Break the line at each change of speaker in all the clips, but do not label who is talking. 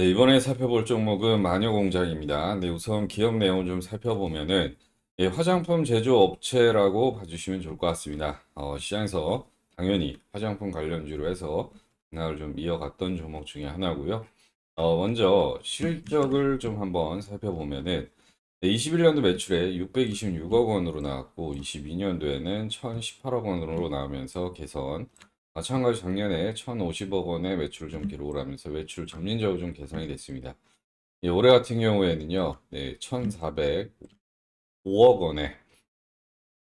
네, 이번에 살펴볼 종목은 마녀공장입니다. 네, 우선 기업 내용을 좀 살펴보면은 예, 화장품 제조업체라고 봐주시면 좋을 것 같습니다. 어, 시장에서 당연히 화장품 관련주로 해서 그날을 좀 이어갔던 종목 중에 하나고요. 어, 먼저 실적을 좀 한번 살펴보면은 네, 21년도 매출에 626억 원으로 나왔고 22년도에는 1,018억 원으로 나오면서 개선 마찬가지 작년에 1,050억 원의 매출을 좀 기록을 하면서 매출 점진적으로 좀 개선이 됐습니다. 예, 올해 같은 경우에는요, 네, 1,405억 원의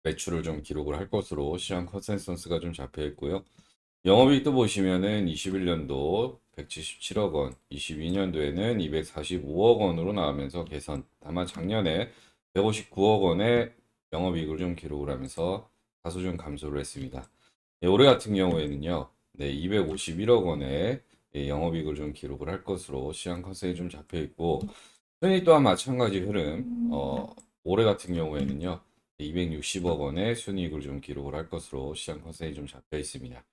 매출을 좀 기록을 할 것으로 시장 컨센서스가 좀 잡혀 있고요. 영업이익도 보시면은 21년도 177억 원, 22년도에는 245억 원으로 나오면서 개선. 다만 작년에 159억 원의 영업이익을 좀 기록을 하면서 다소 좀 감소를 했습니다. 예, 올해 같은 경우에는요, 네, 251억 원의 예, 영업이익을 좀 기록을 할 것으로 시장 컨센이 좀 잡혀 있고, 순이 또한 마찬가지 흐름, 어, 올해 같은 경우에는요, 260억 원의 순이익을 좀 기록을 할 것으로 시장 컨센이 좀 잡혀 있습니다.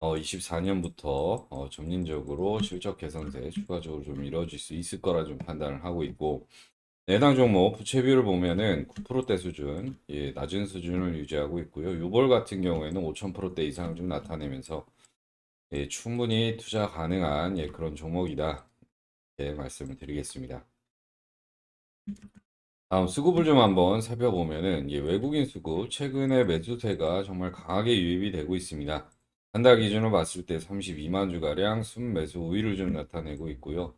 어, 24년부터 어, 점진적으로 실적 개선세 추가적으로 좀 이루어질 수 있을 거라 좀 판단을 하고 있고, 해당 종목 부채 비율을 보면은 9%대 수준, 예, 낮은 수준을 유지하고 있고요. 유볼 같은 경우에는 5,000%대 이상을 좀 나타내면서 예, 충분히 투자 가능한 예, 그런 종목이다. 예, 말씀을 드리겠습니다. 다음 수급을 좀 한번 살펴보면은 예, 외국인 수급 최근에 매수세가 정말 강하게 유입이 되고 있습니다. 한 달 기준으로 봤을 때 32만 주가량 순매수 우위를 좀 나타내고 있고요.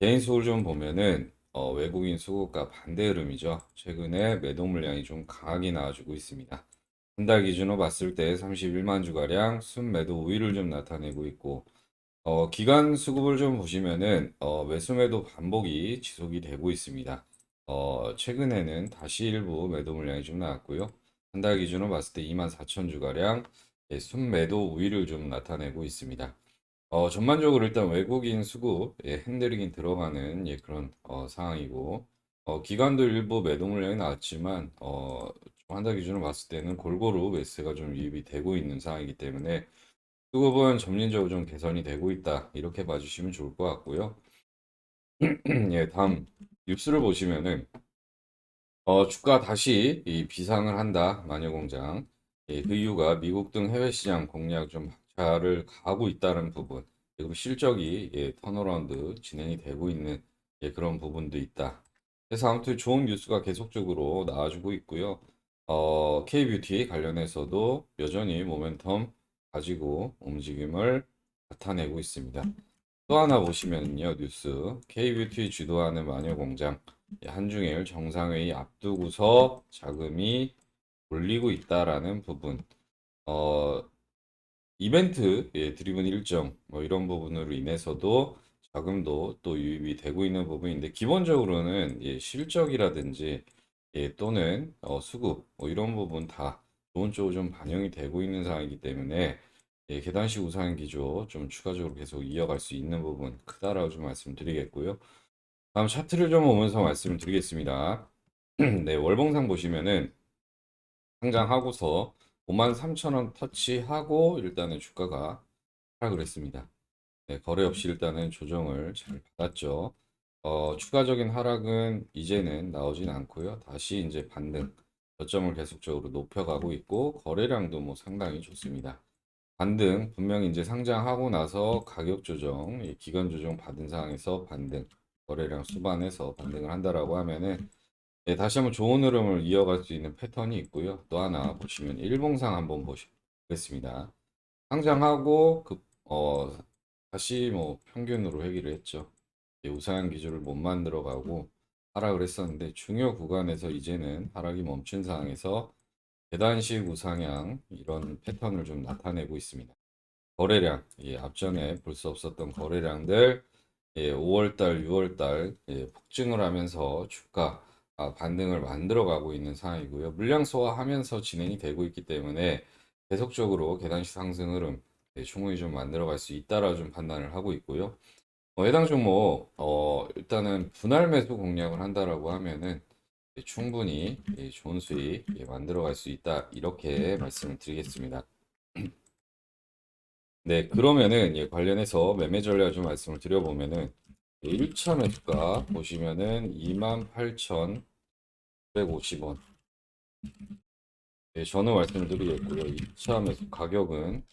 개인 수급을 좀 보면은 어, 외국인 수급과 반대 흐름이죠. 최근에 매도 물량이 좀 강하게 나와주고 있습니다. 한 달 기준으로 봤을 때 31만 주가량 순매도 우위를 좀 나타내고 있고 어, 기간 수급을 좀 보시면은 어, 매수 매도 반복이 지속이 되고 있습니다. 어, 최근에는 다시 일부 매도 물량이 좀 나왔고요. 한 달 기준으로 봤을 때 2만 4천 주가량 예, 순매도 우위를 좀 나타내고 있습니다. 어, 전반적으로 일단 외국인 수급 예, 핸들링이 들어가는 예, 그런 어, 상황이고 어, 기관도 일부 매도 물량이 나왔지만 어, 한달 기준으로 봤을 때는 골고루 매수가 좀 유입이 되고 있는 상황이기 때문에 수급은 점진적으로 좀 개선이 되고 있다. 이렇게 봐주시면 좋을 것 같고요. 예, 다음 뉴스를 보시면은 어, 주가 다시 이 비상을 한다. 마녀공장. 예, 그 이유가 미국 등 해외 시장 공략 좀 를 가하고 있다는 부분 그리고 실적이 예, 턴어라운드 진행이 되고 있는 예, 그런 부분도 있다. 그래서 아무튼 좋은 뉴스가 계속적으로 나와주고 있고요. 어, K뷰티 관련해서도 여전히 모멘텀 가지고 움직임을 나타내고 있습니다. 또 하나 보시면요, 뉴스. K뷰티 주도하는 마녀공장 한중일 정상회의 앞두고서 자금이 몰리고 있다라는 부분. 어, 이벤트 예, 드리븐 일정 뭐 이런 부분으로 인해서도 자금도 또 유입이 되고 있는 부분인데 기본적으로는 예, 실적이라든지 예, 또는 어, 수급 뭐 이런 부분 다 좋은 쪽으로 좀 반영이 되고 있는 상황이기 때문에 예, 계단식 우상 기조 좀 추가적으로 계속 이어갈 수 있는 부분 크다라고 좀 말씀드리겠고요. 다음 차트를 좀 보면서 말씀을 드리겠습니다. 네, 월봉상 보시면은 상장하고서 53,000원 터치하고 일단은 주가가 하락을 했습니다. 네, 거래 없이 일단은 조정을 잘 받았죠. 어, 추가적인 하락은 이제는 나오진 않고요. 다시 이제 반등, 저점을 계속적으로 높여가고 있고 거래량도 뭐 상당히 좋습니다. 반등 분명히 이제 상장하고 나서 가격 조정, 이 기간 조정 받은 상황에서 반등, 거래량 수반해서 반등을 한다라고 하면은 네, 다시 한번 좋은 흐름을 이어갈 수 있는 패턴이 있고요. 또 하나 보시면 일봉상 한번 보시겠습니다. 상장하고 그, 어, 다시 뭐 평균으로 회귀를 했죠. 이제 우상향 기조를 못 만들어 가고 하락을 했었는데 중요 구간에서 이제는 하락이 멈춘 상황에서 계단식 우상향 이런 패턴을 좀 나타내고 있습니다. 거래량, 예, 앞전에 볼 수 없었던 거래량들 예, 5월달, 6월달 예, 폭증을 하면서 주가 아, 반등을 만들어 가고 있는 상황이고요. 물량 소화하면서 진행이 되고 있기 때문에 계속적으로 계단식 상승 흐름 예, 충분히 좀 만들어 갈 수 있다라 좀 판단을 하고 있고요. 어, 해당 종목 어, 일단은 분할 매수 공략을 한다라고 하면은 예, 충분히 예, 좋은 수익 예, 만들어 갈 수 있다 이렇게 말씀을 드리겠습니다. 네, 그러면은 예, 관련해서 매매 전략 좀 말씀을 드려보면은 1차 매수가 보시면은 28,150원. 네, 저는 말씀드리겠고요. 2차 매수 가격은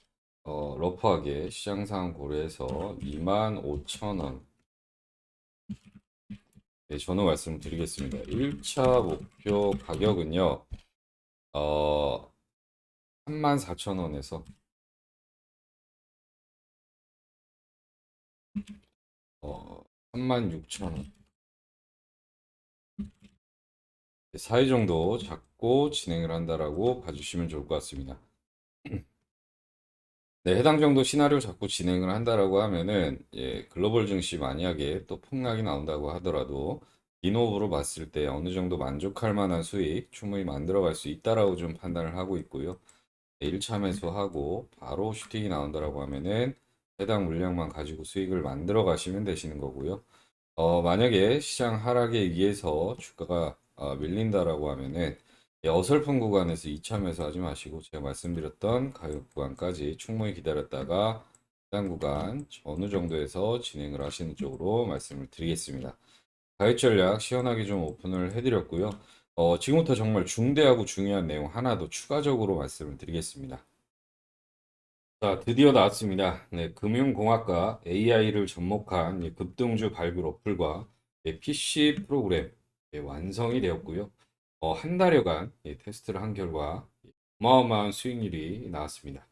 어, 러프하게 시장 상황 고려해서 25,000원. 네, 저는 말씀드리겠습니다. 1차 목표 가격은요. 어, 34,000원에서 어, 36,000원. 사이 정도 잡고 진행을 한다라고 봐주시면 좋을 것 같습니다. 네, 해당 정도 시나리오 잡고 진행을 한다라고 하면은 예, 글로벌 증시 만약에 또 폭락이 나온다고 하더라도 기노브로 봤을 때 어느 정도 만족할 만한 수익 충분히 만들어갈 수 있다라고 좀 판단을 하고 있고요. 1차 매수하고 바로 슈팅이 나온다라고 하면은 해당 물량만 가지고 수익을 만들어 가시면 되시는 거고요. 어, 만약에 시장 하락에 의해서 주가가 어, 밀린다라고 하면은 예, 어설픈 구간에서 2차 매수하지 마시고 제가 말씀드렸던 가격 구간까지 충분히 기다렸다가 해당 구간 어느 정도에서 진행을 하시는 쪽으로 말씀을 드리겠습니다. 가입 전략 시원하게 좀 오픈을 해드렸고요. 어, 지금부터 정말 중대하고 중요한 내용 하나 더 추가적으로 말씀을 드리겠습니다. 자, 드디어 나왔습니다. 네, 금융공학과 AI를 접목한 예, 급등주 발굴 어플과 예, PC 프로그램 예, 완성이 되었고요. 어, 한 달여간 예, 테스트를 한 결과 예, 어마어마한 수익률이 나왔습니다.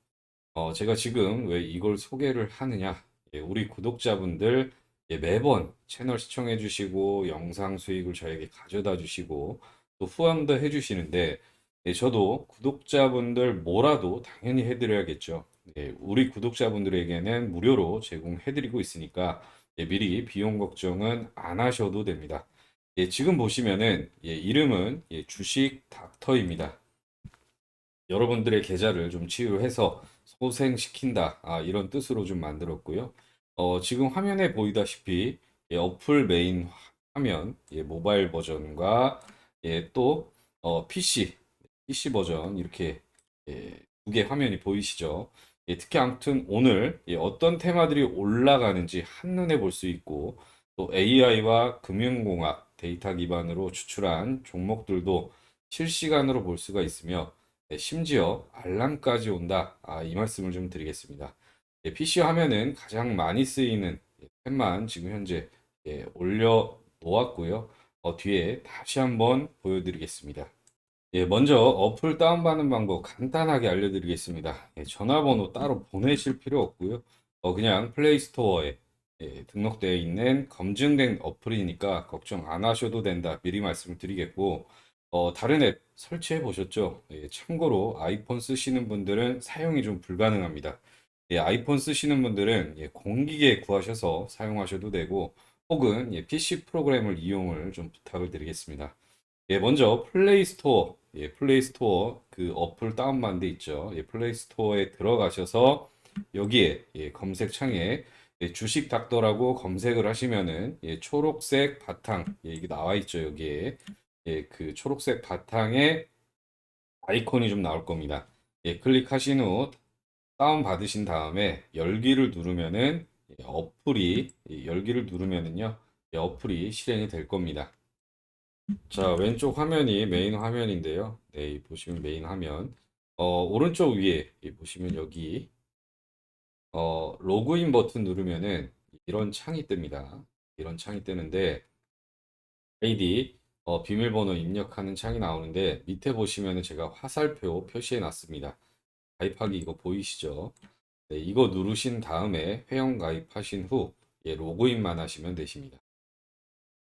어, 제가 지금 왜 이걸 소개를 하느냐? 예, 우리 구독자분들 예, 매번 채널 시청해 주시고 영상 수익을 저에게 가져다 주시고 또 후원도 해 주시는데 예, 저도 구독자분들 뭐라도 당연히 해드려야겠죠. 예, 우리 구독자분들에게는 무료로 제공해드리고 있으니까 예, 미리 비용 걱정은 안 하셔도 됩니다. 예, 지금 보시면은 예, 이름은 예, 주식 닥터입니다. 여러분들의 계좌를 좀 치유해서 소생시킨다. 아, 이런 뜻으로 좀 만들었고요. 어, 지금 화면에 보이다시피 예, 어플 메인 화면, 예, 모바일 버전과 예, 또 어, PC, PC 버전 이렇게 예, 두 개 화면이 보이시죠? 예, 특히 아무튼 오늘 예, 어떤 테마들이 올라가는지 한눈에 볼 수 있고 또 AI와 금융공학 데이터 기반으로 추출한 종목들도 실시간으로 볼 수가 있으며 예, 심지어 알람까지 온다. 아, 이 말씀을 좀 드리겠습니다. 예, PC 화면은 가장 많이 쓰이는 예, 탭만 지금 현재 예, 올려 놓았고요. 어, 뒤에 다시 한번 보여드리겠습니다. 예, 먼저 어플 다운받는 방법 간단하게 알려드리겠습니다. 예, 전화번호 따로 보내실 필요 없고요. 어, 그냥 플레이 스토어에 예, 등록되어 있는 검증된 어플이니까 걱정 안 하셔도 된다. 미리 말씀을 드리겠고, 어, 다른 앱 설치해 보셨죠? 예, 참고로 아이폰 쓰시는 분들은 사용이 좀 불가능합니다. 예, 아이폰 쓰시는 분들은 예, 공기계 구하셔서 사용하셔도 되고, 혹은 예, PC 프로그램을 이용을 좀 부탁을 드리겠습니다. 예, 먼저 플레이 스토어, 예, 플레이 스토어 그 어플 다운받은 데 있죠. 예, 플레이 스토어에 들어가셔서 여기에 예, 검색창에 예, 주식 닥터라고 검색을 하시면은 예, 초록색 바탕 예, 이게 나와 있죠. 여기에 예, 그 초록색 바탕에 아이콘이 좀 나올 겁니다. 예, 클릭하신 후 다운 받으신 다음에 열기를 누르면은 예, 어플이 예, 열기를 누르면은요 예, 어플이 실행이 될 겁니다. 자, 왼쪽 화면이 메인 화면인데요. 네, 이 보시면 메인 화면. 어, 오른쪽 위에 이 보시면 여기 어, 로그인 버튼 누르면은 이런 창이 뜹니다. 이런 창이 뜨는데 아이디 어, 비밀번호 입력하는 창이 나오는데 밑에 보시면은 제가 화살표 표시해 놨습니다. 가입하기 이거 보이시죠? 네, 이거 누르신 다음에 회원 가입하신 후 예, 로그인만 하시면 되십니다.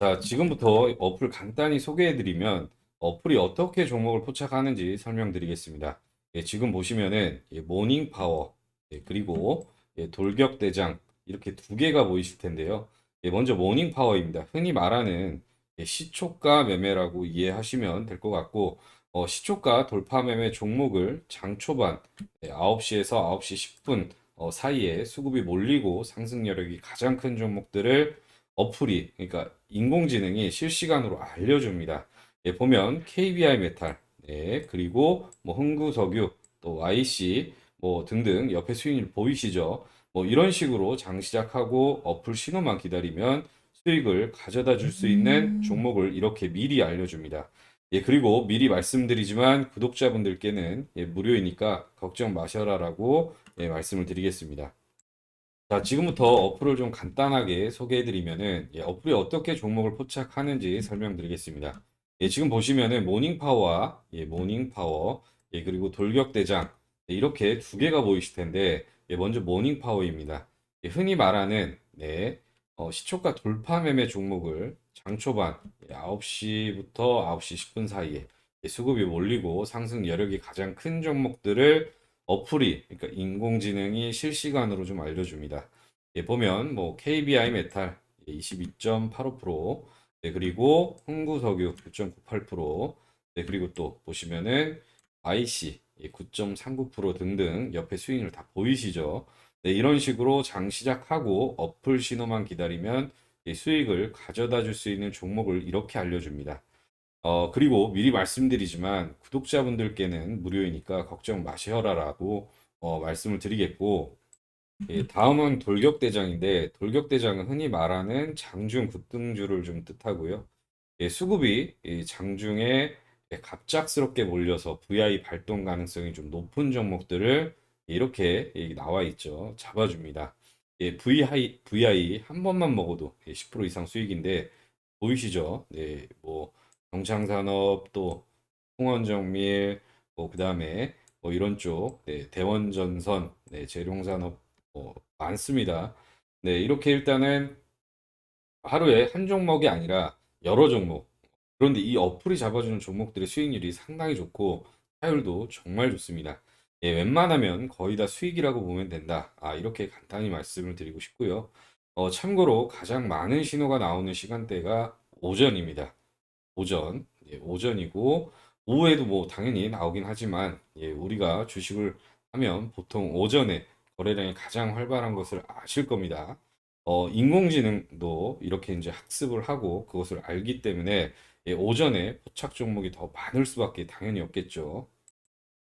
자, 지금부터 어플 간단히 소개해드리면 어플이 어떻게 종목을 포착하는지 설명드리겠습니다. 예, 지금 보시면은 예, 모닝 파워 예, 그리고 예, 돌격 대장 이렇게 두 개가 보이실 텐데요. 예, 먼저 모닝 파워입니다. 흔히 말하는 예, 시초가 매매라고 이해하시면 될 것 같고 어, 시초가 돌파 매매 종목을 장 초반 예, 9시에서 9시 10분 어, 사이에 수급이 몰리고 상승 여력이 가장 큰 종목들을 어플이 그러니까 인공지능이 실시간으로 알려줍니다. 예, 보면 KBI 메탈, 네, 그리고 뭐 흥구석유, 또 YC 뭐 등등 옆에 수익률 보이시죠? 뭐 이런 식으로 장 시작하고 어플 신호만 기다리면 수익을 가져다 줄 수 있는 종목을 이렇게 미리 알려줍니다. 예, 그리고 미리 말씀드리지만 구독자분들께는 예, 무료이니까 걱정 마셔라라고 예, 말씀을 드리겠습니다. 자, 지금부터 어플을 좀 간단하게 소개해드리면은 예, 어플이 어떻게 종목을 포착하는지 설명드리겠습니다. 예, 지금 보시면은 모닝파워와 예, 모닝파워 예, 그리고 돌격대장 예, 이렇게 두 개가 보이실 텐데 예, 먼저 모닝 파워입니다. 예, 흔히 말하는 네, 어, 시초가 돌파 매매 종목을 장 초반 9시부터 9시 10분 사이에 수급이 몰리고 상승 여력이 가장 큰 종목들을 어플이 그러니까 인공지능이 실시간으로 좀 알려줍니다. 예, 보면 뭐 KBI 메탈 22.85%, 네, 그리고 흥구석유 9.98%, 네, 그리고 또 보시면은 IC 9.39% 등등 옆에 수익률 다 보이시죠? 네, 이런 식으로 장 시작하고 어플 신호만 기다리면 이 수익을 가져다 줄 수 있는 종목을 이렇게 알려줍니다. 어, 그리고 미리 말씀드리지만 구독자분들께는 무료이니까 걱정 마셔라라고 어, 말씀을 드리겠고, 예, 다음은 돌격대장인데, 돌격대장은 흔히 말하는 장중 급등주를 좀 뜻하고요. 예, 수급이 이 장중에 예, 갑작스럽게 몰려서 VI 발동 가능성이 좀 높은 종목들을 이렇게 예, 나와 있죠. 잡아줍니다. 예, VI, VI 한 번만 먹어도 예, 10% 이상 수익인데, 보이시죠? 네, 뭐, 경창산업 또 홍원정밀 뭐 그다음에 뭐 이런 쪽 네, 대원전선 네, 재룡산업 뭐 많습니다. 네, 이렇게 일단은 하루에 한 종목이 아니라 여러 종목. 그런데 이 어플이 잡아주는 종목들의 수익률이 상당히 좋고 타율도 정말 좋습니다. 예, 웬만하면 거의 다 수익이라고 보면 된다. 아, 이렇게 간단히 말씀을 드리고 싶고요. 어, 참고로 가장 많은 신호가 나오는 시간대가 오전입니다. 오전, 예, 오전이고 오후에도 뭐 당연히 나오긴 하지만 예, 우리가 주식을 하면 보통 오전에 거래량이 가장 활발한 것을 아실 겁니다. 어, 인공지능도 이렇게 이제 학습을 하고 그것을 알기 때문에 예, 오전에 포착 종목이 더 많을 수밖에 당연히 없겠죠.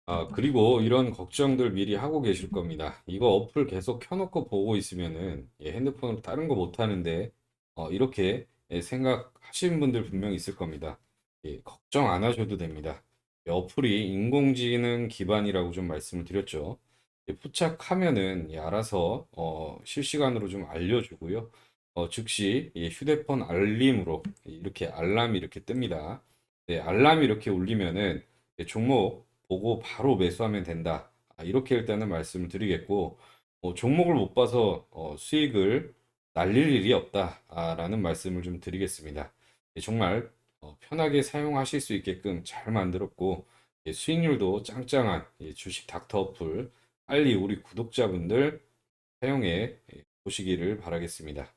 아, 그리고 이런 걱정들 미리 하고 계실 겁니다. 이거 어플 계속 켜놓고 보고 있으면은 예, 핸드폰으로 다른 거 못 하는데 어, 이렇게 예, 생각하시는 분들 분명 있을 겁니다. 예, 걱정 안 하셔도 됩니다. 이 어플이 인공지능 기반이라고 좀 말씀을 드렸죠. 예, 포착하면은 예, 알아서 어, 실시간으로 좀 알려주고요. 어, 즉시 예, 휴대폰 알림으로 이렇게 알람이 이렇게 뜹니다. 네, 알람이 이렇게 울리면은 예, 종목 보고 바로 매수하면 된다. 아, 이렇게 일단은 말씀을 드리겠고, 어, 종목을 못 봐서 어, 수익을 날릴 일이 없다라는 말씀을 좀 드리겠습니다. 예, 정말 어, 편하게 사용하실 수 있게끔 잘 만들었고, 예, 수익률도 짱짱한 예, 주식 닥터 어플 빨리 우리 구독자분들 사용해 예, 보시기를 바라겠습니다.